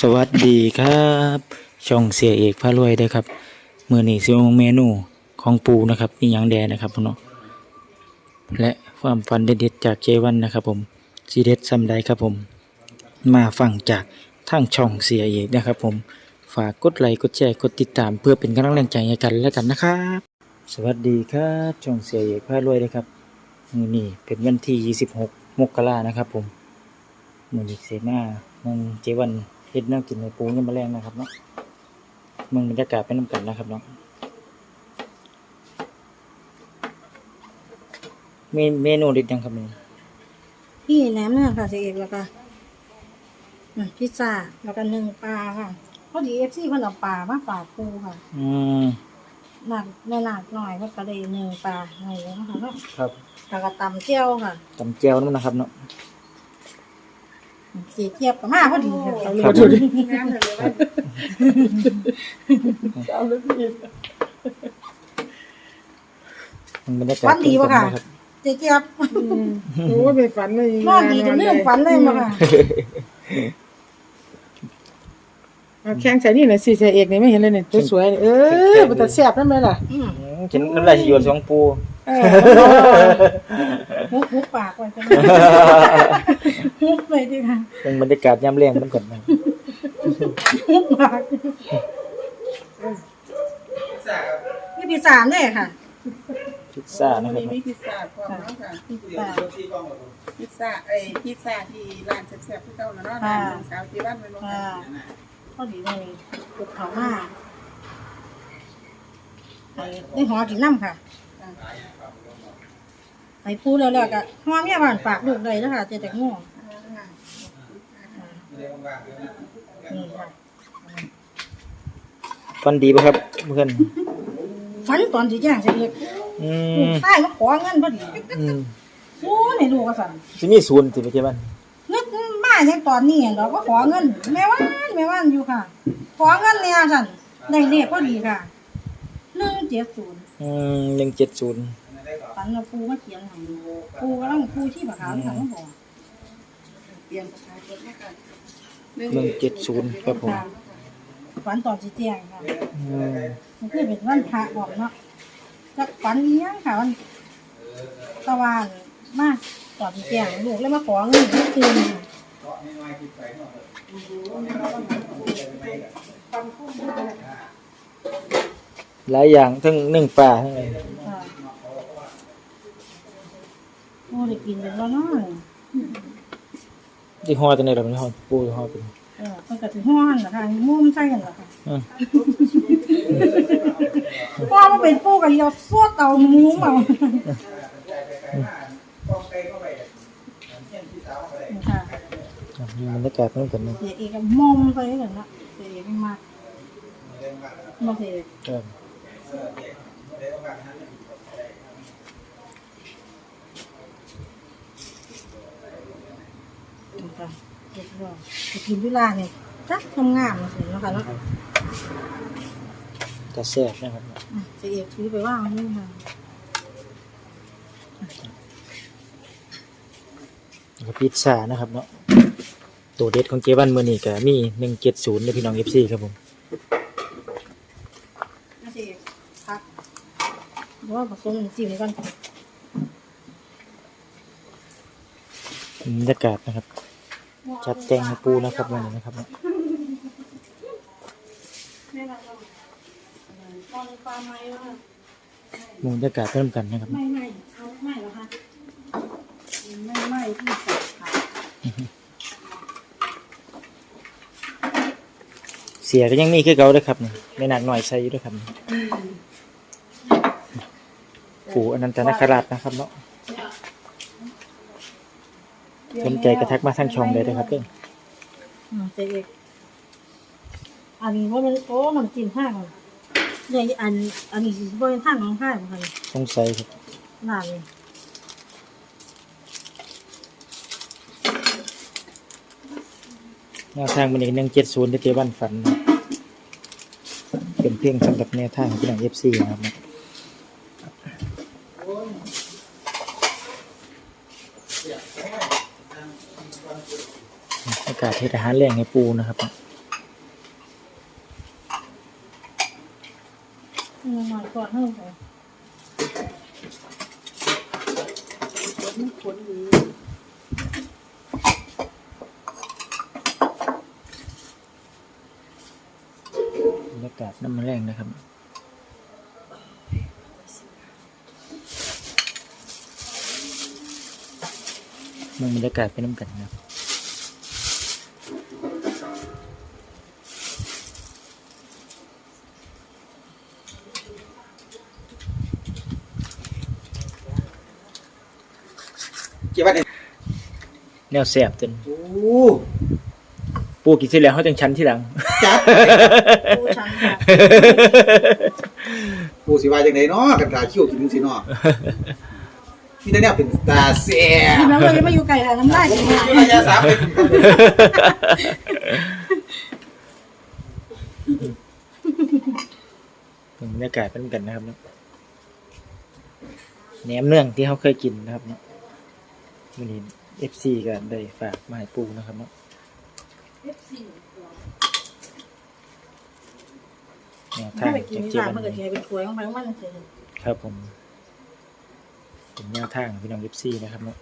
สวัสดีครับ ช่องเสียเอกพารวยเด้ครับมือนี้ซิมเมนูของปูนะครับมีหยังแดนะครับพี่น้องและความฝันเด็ดๆจากเจวันนะครับ ผมสีเด็ดซำใดครับผม มาฟังจากทางช่องเสียเอกนะครับ ผมฝากกดไลค์กดแชร์กดติดตาม เพื่อเป็นกำลังใจให้กันและกันนะครับ สวัสดีครับช่องเสียเอกพารวยเด้ครับมือนี้เป็นวันที่ 26 มกรานะครับ ผมมือนี้เสมาเมืองเจวัน เฮ็ดแนวกินในปูยังมาแรงนะครับเนาะเมืองบรรยากาศเป็นน้ำกันนะครับเนาะเมนเมนูเด็ดยังครับนี่พี่แหนมเนื้อค่ะเสียเอกแล้วก็อืมพิซซ่าแล้วก็หนึ่งปลาค่ะพอดีเอฟซีเพิ่นเอาปลามาฝากปูค่ะอืมหนักในหนักหน่อยเพิ่นก็เลยหนึ่งปลาให้แล้วนะคะเนาะครับแล้วก็ตำเจียวค่ะตำแจ่วนั่นนะครับเนาะ สีเทียบกับมาพอดีค่ะครับผมมันบรรยากาศฝันดีป่ะค่ะเป็นกันนรับเจ๊เจี๊ยบโอ้ยไปฝันเลยนอนดีจนลืมฝันเลยมาค่ะเอาแข้งใส่นี่หน่อยสิใส่เอกนี่ไม่เห็นเลยเนี่ยตัวสวยนี่เออมันจะแซ่บนั่นไหมล่ะอืมอืมกินน้ำลายสิหยดสองปูเออ ฮุบฮุบปากไว้จังฮุบไปดิค่ะเป็นบรรยากาศยามแรงมันก่อนนะฮุบปากนี่พิซซ่าเนี่ยค่ะพิซซ่านะวันครับนี้มีพิซซ่าพร้อมแล้วค่ะพิซซ่าพิซซ่าไอ้พิซซ่าที่ร้านแซ่บๆที่เก่าแล้วเนาะค่ะร้านของสาวที่บ้านไปลงค่ะพอดีเลยปลุกเขามาไอ้ได้หอกินน้ำค่ะ ไอ้พูดแล้วแล้วก็หอเมียบ้านฝากลูกเลยนะคะเจ๊แตงโมนี่ค่ะฟันดีป่ะครับเพื่อนฝันตอนที่แจ้งเสียเอกอืลูกมชายมาขอเงินพอดีอืมโอ้ยให้ลูกก็สั่นสิมีศูนย์สิไปเจ้าบ้านนึกมาอย่างตอนนี้เนาะก็ขอเงินแม่ว่านแม่ว่านอยู่ค่ะ ขอเงินเนี่ยสั่นได้เลขพอดีค่ะหนึ่งเจ็ดศูนย์อืมหนึ่งเจ็ดศูนย์ ฝันเราปูมาเขียนให้ปูกำลังปูที่ปากขาวที่ทางบอกเปลี่ยนประชาชนให้กันหนึ่งเจ็ดศูนย์ครับผมค่ะฝันตอนสีแจงค่ะอืมมันคือเป็นวันพระบอกเนาะจักฝันนี้ยังค่ะวันตะวันมาตอนสีแจงลูกแล้วมาขอเงินที่คืนค่ะหลายอย่างทั้งหนึ่งปลาทั้งอะไร ค่ะโอ้ได้กินเป็นแล้วเนาะที่ห่อตัวไหนเราไม่ห่อปูห่อเป็นเออมันก็สิห้อนนะคะมุมใส่กันล่ะค่ะอืมพอมาเป็นปูกับยอดสวดเอามุมเอาค่ะครับมีบรรยากาศเป็นกันนะเสียเอกก็มอมใส่กันละเสียเอกมากมาเสียเอก ครับ ค่ะเรียบร้อยไปกินเวลาเนี่ยจักทำงานมาเสร็จแล้วค่ะแล้วจะแซ่บนะครับอะเสียเอกถือไปว่างนี่ค่ะแล้วก็พิซซ่านะครับเนาะตัวเด็ดของเจวันมือนี่ก็มีหนึ่งเจ็ดศูนย์ในพี่น้องเอฟซีครับผมมาเสียเอกพักเพราะว่าผสมจิ้มกัน บรรยากาศนะครับจัดแจงให้ปูนะครับวันนี้นะครับม่เราตอนปลบรรยากาศเพิ่มกันนะครับ ไม่ไม่เอาไม่หรอคะไม่ไม่ที่สุดค่ะเสียก็ยังมีคือเก่าด้วยครับไม่หนักหน่อยใส่อยู่ด้วยครับปูอนันตนาคราชนะครับเนาะ สนใจกระทักมาทางช่องเลยนะครับเพื่อนอืมเจ๊เอกอันนี้ว่ามันโอ้มันจิ้มห้างเลยอันอันนี้สิบ่เป็นทางของห้างค่ะสงสัยครับร้านนี้แนวทางมันอีกหนึ่งเจ็ดศูนย์ที่เจวันฝันนะครับเป็นเพียงสำหรับแนวทางของพี่น้องเอฟซีนะครับาศเฮ็ดอาหารแรงให้ปูนะครับมันหน่อเท่าไหร่มันขนอยู่บรรยากาศน้ำมันแรงนะครับมันบรรยากาศเป็น้ำกันนะครับ เกี่ยวกับแนวแสบจนโอ้ปูกินเสร็จแล้วเขาจังชั้นที่หลัง จัดผู้ชันค่ะ ปูสิว่าจังไดเนาะกันตาคิ้วกินสิเนาะมีแต่แนวเป็นตาแซ่บที่แม่ว่าจะมาอยู่ไกลแล้วน้ำลายจะมาอยู่ระยะสามไปกินกันเลยบรรยากาศเป็นน้ำกันนะครับเนาะแหนมเนื่องที่เขาเคยกินนะครับเนาะ วันนี้เอฟซีก็ได้ฝากมาให้ปูนะครับเนาะแนวทาถ้างไปกินจากที่เจร้านวันมันก็จะเป็นครัวของมันมันเสียครับผมเป็นแนวทางพี่น้องเอฟซีนะครับเนาะ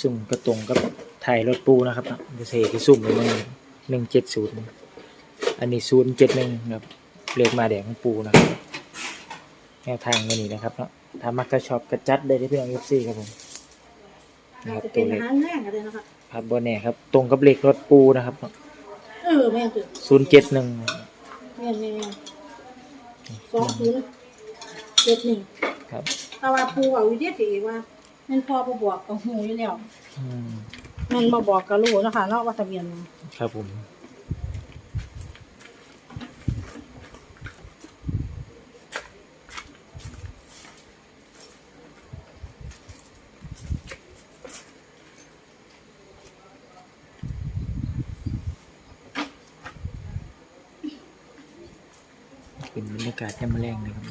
ซุ่มกระตรงกับถ่ายรถปูนะครับเนาะจะเสกซุ่มเลยหนึ่งเจ็ดศูนย์อันนี้ศูนย์เจ็ดหนึ่งครับเลขมาแดงของปูนะครับ แนวทางวันนี้นะครับเนาะ ถ้ามักจะชอบกระจัดได้ที่พี่น้องเอฟซีครับผมนะครับจะเป็ตันวอาเลขหารแรกกันเลยนะคะครับบนแน่ครับ ตรงกับเลขรถปูนะครับเออแม่ตื่นศูนย์เจ็ดหนึ่งแม่แม่สองศูนย์เจ็ดหนึ่งครับแต่ว่าปูว่าวิทยาศาสตร์ว่ามันพอบ่บอกกับหูอยู่แล้วอืมมันมาบอกกับลูกนะคะเนาะว่าทะเบียนมันครับผม เป็นบรรยากาศแจ่มแรงเลยครับ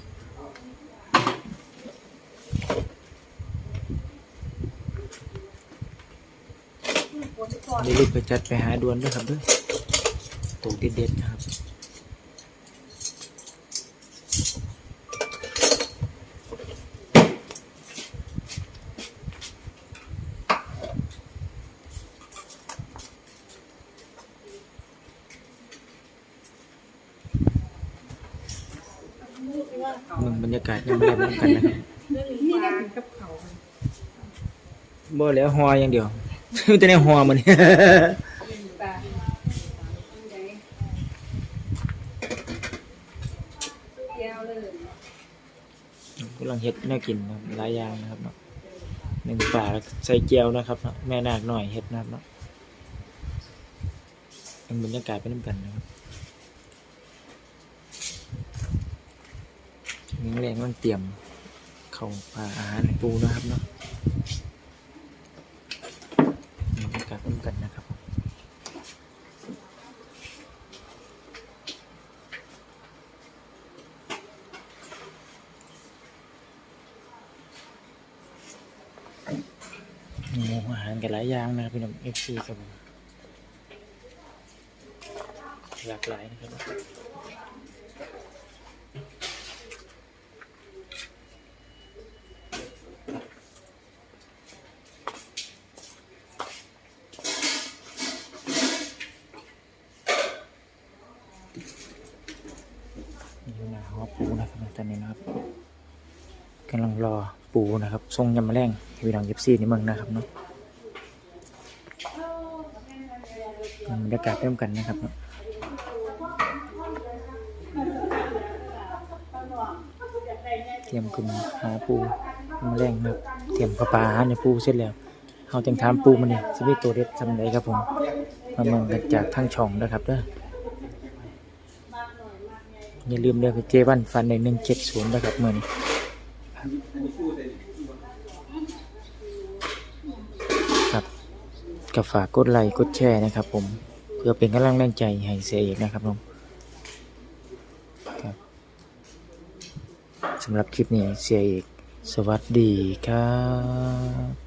เดี๋ยวลูกไปจัดไปหาดวนด้วยครับด้วยตัวเด็ดๆนะครับ มึงบรรยากาศยังไม่ได้เหมือนกันนะครับนี่ได้ถึงกับเขาบ่แล้วฮออย่างเดียวจะได้ฮอมันกำลังเฮ็ดน่ากินนะครับหลายอย่างนะครับเนาะหนึ่งป่าใส่เจียวนะครับเนาะแม่นาคหน่อยเฮ็ดนะครับเนาะเป็นบรรยากาศเป็นน้ำกันนะครับ นี่แรงมันเตรียมเข้าวปลาอาหารปูนะครับเนาะบรรยากาศเป็นน้ำกันนะครับหมูอาหารกันหลายอย่างนะครับพี่น้องเอฟซีครับหลากหลายนะครับ น้าหอปูนะครับตอนนี้นะครับกำลังรอปูนะครับ ทรงยำแมลงพี่น้องเอฟซีนี่มืองนะครับเนาะบรรยากาศเริ่มกันนะครับเนาะเตรียมกลุ่มหาปูยำแมลงนะครับเตรียมกระปลาอาหาในปูเสร็จแล้วเขาจังถามปูมันนี่สวิตตัวเด็ดสำไหนครับผมมาเมืองกันจากทางช่องนะครับเด้อ อย่าลืมเด้อเจวันฟันในหนึ่งเจ็ดศูนย์นะครับเมื่อนี้ครับก็ฝากกดไลค์กดแชร์นะครับผมเพื่อเป็นกำลังแรงใจให้เสียเอกนะครับผมครับสำหรับคลิปนี้เสียเอกสวัสดีครับ